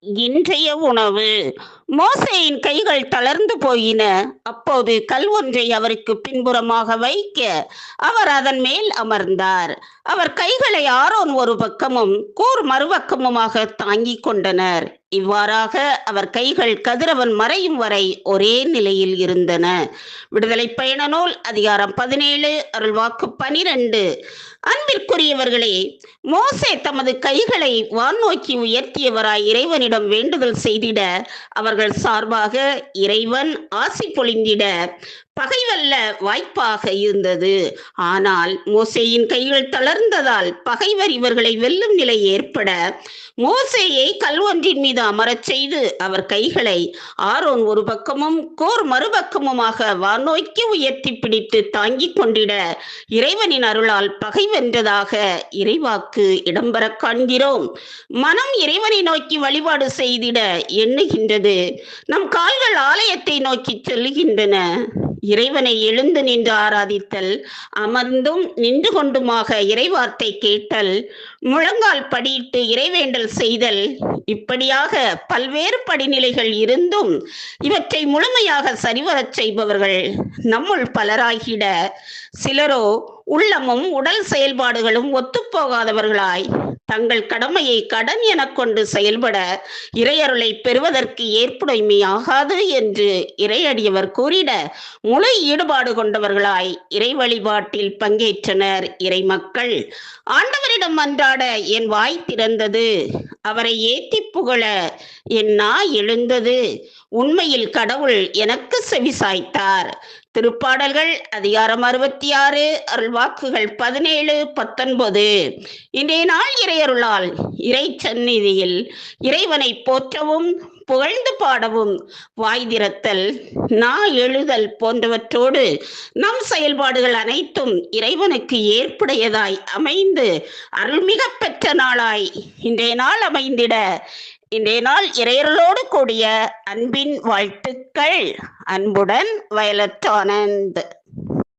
இன்றைய உணவு. மோசையின் கைகள் தளர்ந்து போயின. அப்போது கல் ஒன்றை அவருக்கு பின்புறமாக வைக்க அவர் அதன் மேல் அமர்ந்தார். அவர் கைகளை ஆரோன் ஒரு பக்கமும் கூர் மறுபக்கமுமாக தாங்கிக் கொண்டனர். இவ்வாறாக அவர் கைகள் கதிரவன் மறையும் வரை ஒரே நிலையில் இருந்தன. விடுதலை பயண நூல் அதிகாரம் பதினேழு அருள்வாக்கு பனிரெண்டு. அன்பிற்குரியவர்களே மோசே தமது கைகளை வானோக்கி உயர்த்தியவராய் இறைவனிடம் வேண்டுதல் செய்திட அவர்கள் சார்பாக இறைவன் ஆசி பொழிந்திட பகைவல்ல வாய்ப்பாக இருந்தது. ஆனால் மோசேயின் கைகள் தளர்ந்ததால் பகைவர் இவர்களை வெல்லும் நிலை ஏற்பட மோசேயை கல்வொன்றின் மீது அமரச் செய்து அவர் கைகளை ஆரோன் ஒரு பக்கமும் கோர் மறுபக்கமுமாக வானோக்கி உயர்த்தி பிடித்து தாங்கிக் கொண்டிட இறைவனின் அருளால் பகை வென்றதாக இறைவாக்கு இடம்பெற காண்கிறோம். மனம் இறைவனை நோக்கி வழிபாடு செய்திட எண்ணுகின்றது. நம் கால்கள் ஆலயத்தை நோக்கி செல்லுகின்றன. இறைவனை எழுந்து நின்று ஆராதித்தல் அமர்ந்தும் நின்று கொண்டுமாக இறைவார்த்தை கேட்டல் முழங்கால் படியிட்டு இறைவேண்டல் செய்தல் இப்படியாக பல்வேறு படிநிலைகள் இருந்தும் இவற்றை முழுமையாக சரிவரச் செய்பவர்கள் நம்முள் பலராகிட சிலரோ உள்ளமும் உடல் செயல்பாடுகளும் ஒத்துப்போகாதவர்களாய் தங்கள் கடமையை கடன் எனக் கொண்டு செயல்பட இறையருளை பெறுவதற்கு ஏற்புடைமையாகாது என்று இறையடியவர் கூறிட முழு ஈடுபாடு கொண்டவர்களாய் இறை வழிபாட்டில் பங்கேற்றனர் இறை மக்கள் ஆண்டவரிடம் அன்றாட என் வாய் திறந்தது அவரை ஏத்தி புகழ என் நா எழுந்தது. உண்மையில் கடவுள் எனக்கு செவி சாய்த்தார் திருப்பாடல்கள் அதிகாரம் அறுபத்தி ஆறு அருள்வாக்குகள் பதினேழு பத்தொன்பது. இன்றைய நாள் இறையருளால் இறை சந்நிதியில் இறைவனை போற்றவும் புகழ்ந்து பாடவும் வாய் திறத்தல் நா எழுதல் போன்றவற்றோடு நம் செயல்பாடுகள் அனைத்தும் இறைவனுக்கு ஏற்புடையதாய் அமைந்து அருள்மிக பெற்ற நாளாய் இன்றைய நாள் அமைந்திட இன்றைய நாள் இறையர்களோடு கூடிய அன்பின் வாழ்த்துக்கள். அன்புடன் வயலட் ஆனந்த்.